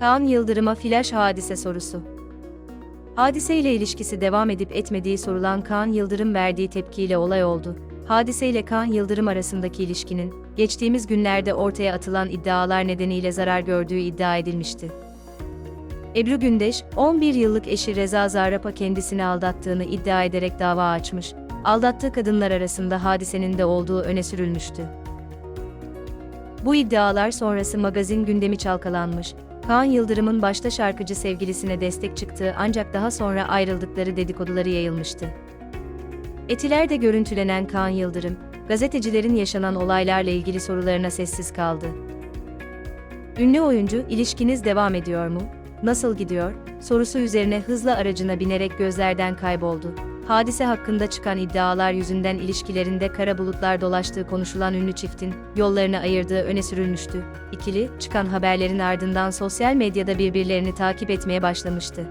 Kaan Yıldırım'a flash hadise sorusu. Hadise ile ilişkisi devam edip etmediği sorulan Kaan Yıldırım verdiği tepkiyle olay oldu. Hadise ile Kaan Yıldırım arasındaki ilişkinin, geçtiğimiz günlerde ortaya atılan iddialar nedeniyle zarar gördüğü iddia edilmişti. Ebru Gündeş, 11 yıllık eşi Reza Zarrab'a kendisini aldattığını iddia ederek dava açmış, aldattığı kadınlar arasında hadisenin de olduğu öne sürülmüştü. Bu iddialar sonrası magazin gündemi çalkalanmış, Kaan Yıldırım'ın başta şarkıcı sevgilisine destek çıktığı ancak daha sonra ayrıldıkları dedikoduları yayılmıştı. Etilerde görüntülenen Kaan Yıldırım, gazetecilerin yaşanan olaylarla ilgili sorularına sessiz kaldı. Ünlü oyuncu, ilişkiniz devam ediyor mu? Nasıl gidiyor? sorusu üzerine hızla aracına binerek gözlerden kayboldu. Hadise hakkında çıkan iddialar yüzünden ilişkilerinde kara bulutlar dolaştığı konuşulan ünlü çiftin yollarını ayırdığı öne sürülmüştü. İkili, çıkan haberlerin ardından sosyal medyada birbirlerini takip etmeye başlamıştı.